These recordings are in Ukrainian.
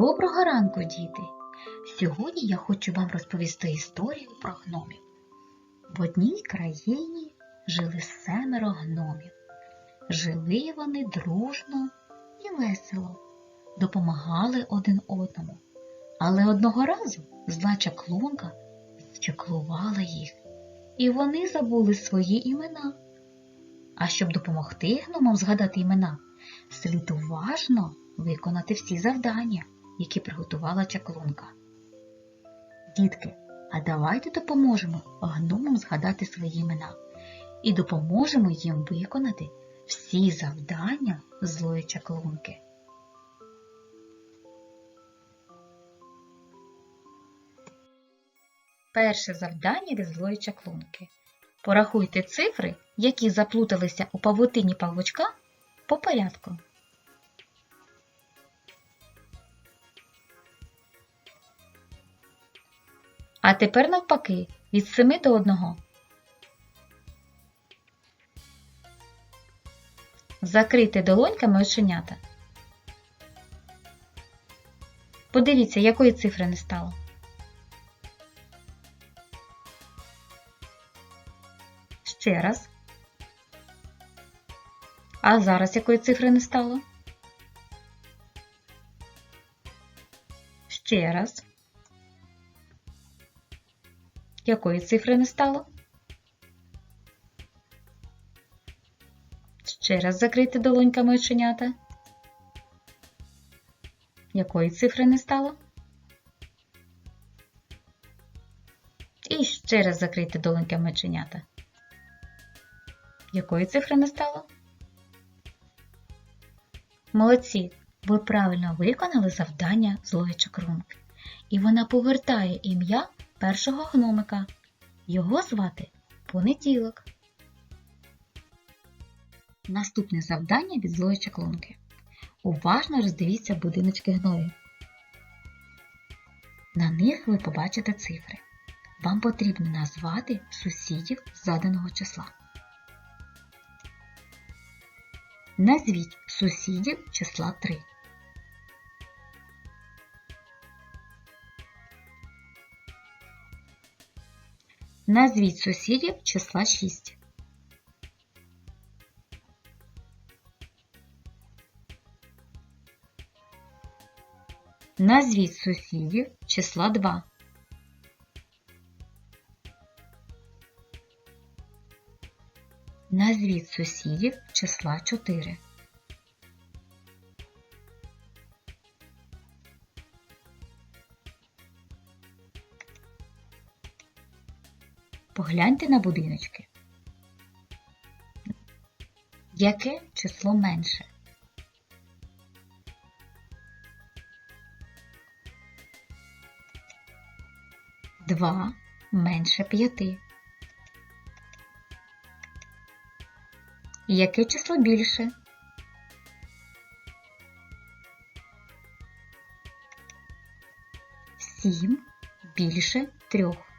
Доброго ранку, діти! Сьогодні я хочу вам розповісти історію про гномів. В одній країні жили семеро гномів. Жили вони дружно і весело, допомагали один одному. Але одного разу зла чаклунка зчаклувала їх, і вони забули свої імена. А щоб допомогти гномам згадати імена, слід уважно виконати всі завдання, які приготувала чаклунка. Дітки, а давайте допоможемо гномам згадати свої імена і допоможемо їм виконати всі завдання злої чаклунки. Перше завдання від злої чаклунки. Порахуйте цифри, які заплуталися у павутині павучка по порядку. А тепер навпаки, від 7 до 1. Закрити долоньками оченята. Подивіться, якої цифри не стало. Ще раз. А зараз якої цифри не стало? Ще раз. Якої цифри не стало? Ще раз закрити долоньками оченята. Якої цифри не стало? І ще раз закрити долоньками оченята. Якої цифри не стало? Молодці! Ви правильно виконали завдання злої чакрунки. І вона повертає ім'я першого гномика. Його звати Понеділок. Наступне завдання від злої чаклунки. Уважно роздивіться будиночки гною. На них ви побачите цифри. Вам потрібно назвати сусідів заданого числа. Назвіть сусідів числа 3. Назвіть сусідів числа 6. Назвіть сусідів числа 2. Назвіть сусідів числа 4. Погляньте на будиночки. Яке число менше? Два менше п'яти. Яке число більше? Сім більше трьох.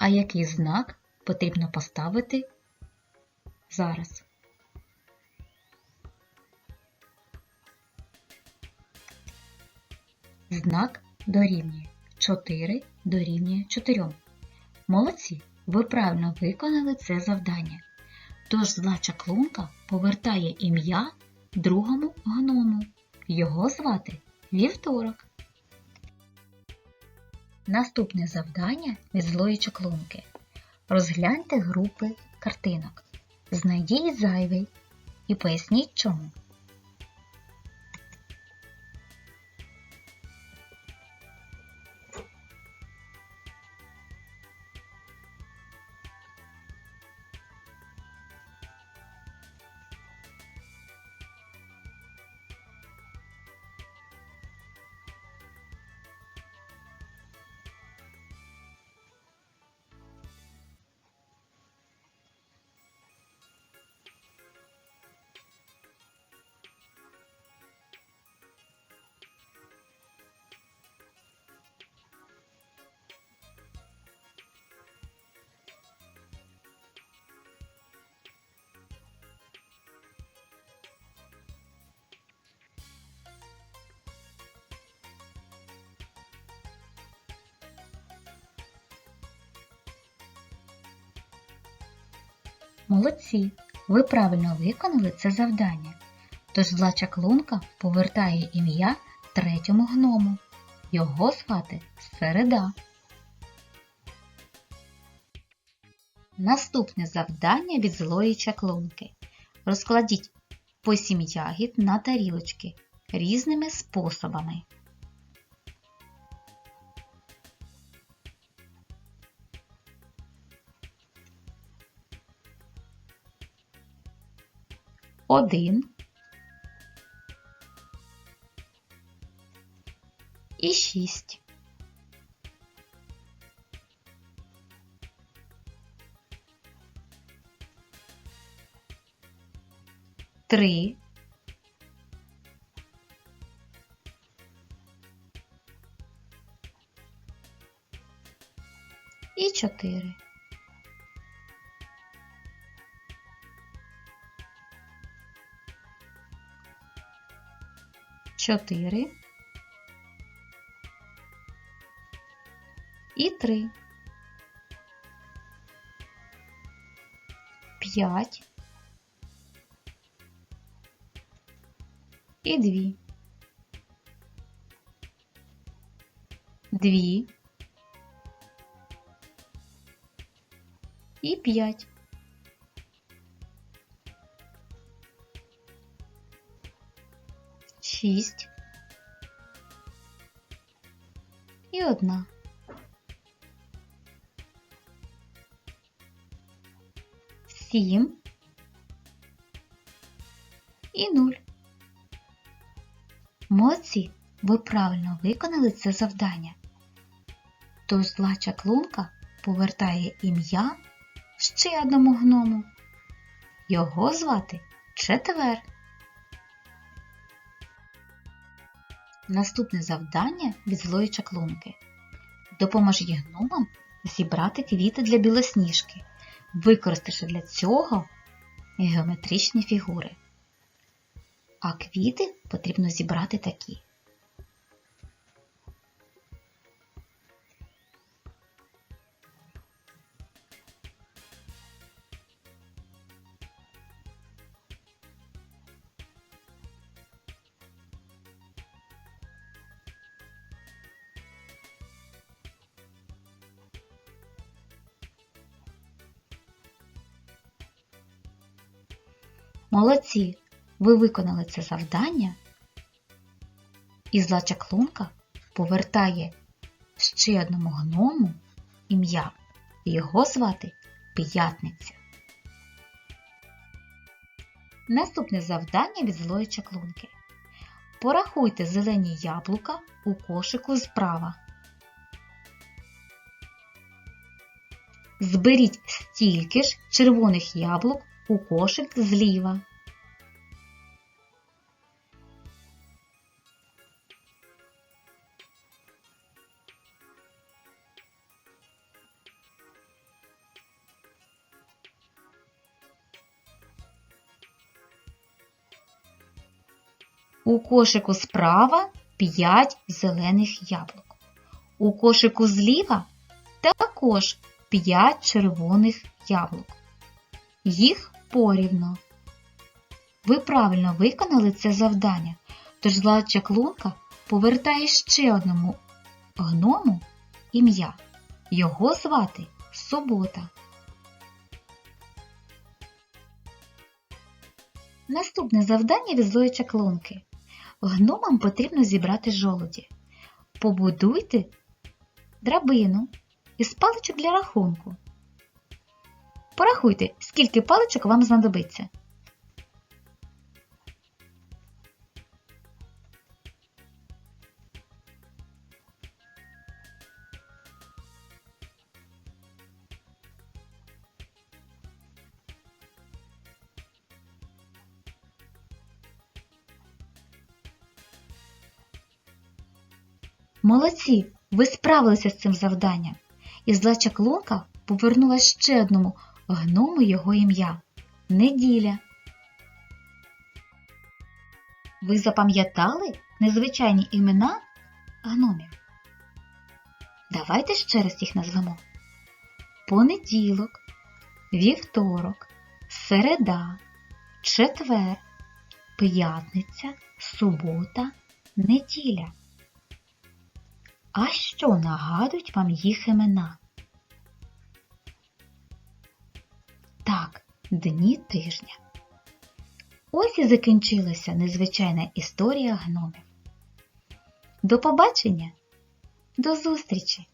А який знак потрібно поставити зараз? Знак дорівнює 4 дорівнює 4. Молодці! Ви правильно виконали це завдання. Тож зла чаклунка повертає ім'я другому гному. Його звати Вівторок. Наступне завдання від злої чаклунки. Розгляньте групи картинок. Знайдіть зайвий і поясніть чому. Молодці! Ви правильно виконали це завдання. Тож зла чаклунка повертає ім'я третьому гному. Його звати Середа. Наступне завдання від злої чаклунки. Розкладіть по сім ягід на тарілочки різними способами. Один і шість. Три. І чотири. Чотири. І три. П'ять. І дві. Дві. І п'ять. Шість. І одна. Сім. І нуль. Молодці, ви правильно виконали це завдання. Тож зла чаклунка повертає ім'я ще одному гному. Його звати Четвер. Наступне завдання від злої чаклунки. Допоможіть гномам зібрати квіти для білосніжки, використавши для цього геометричні фігури. А квіти потрібно зібрати такі. Молодці! Ви виконали це завдання, і зла чаклунка повертає ще одному гному ім'я. Його звати П'ятниця. Наступне завдання від злої чаклунки. Порахуйте зелені яблука у кошику справа. Зберіть стільки ж червоних яблук у кошик зліва. У кошику справа 5 зелених яблук. У кошику зліва також 5 червоних яблук. Їх порівно. Ви правильно виконали це завдання, тож зла чаклунка повертає ще одному гному ім'я. Його звати Субота. Наступне завдання від злої чаклунки. Гномам потрібно зібрати жолуді. Побудуйте драбину із паличок для рахунку. Порахуйте, скільки паличок вам знадобиться. Молодці! Ви справилися з цим завданням. І зла чаклунка повернула ще одному гному його ім'я Неділя. Ви запам'ятали незвичайні імена гномів? Давайте ще раз їх назвемо. Понеділок, вівторок, середа, четвер, п'ятниця, субота, неділя. А що нагадують вам їх імена? Дні тижня. Ось і закінчилася незвичайна історія гномів. До побачення! До зустрічі!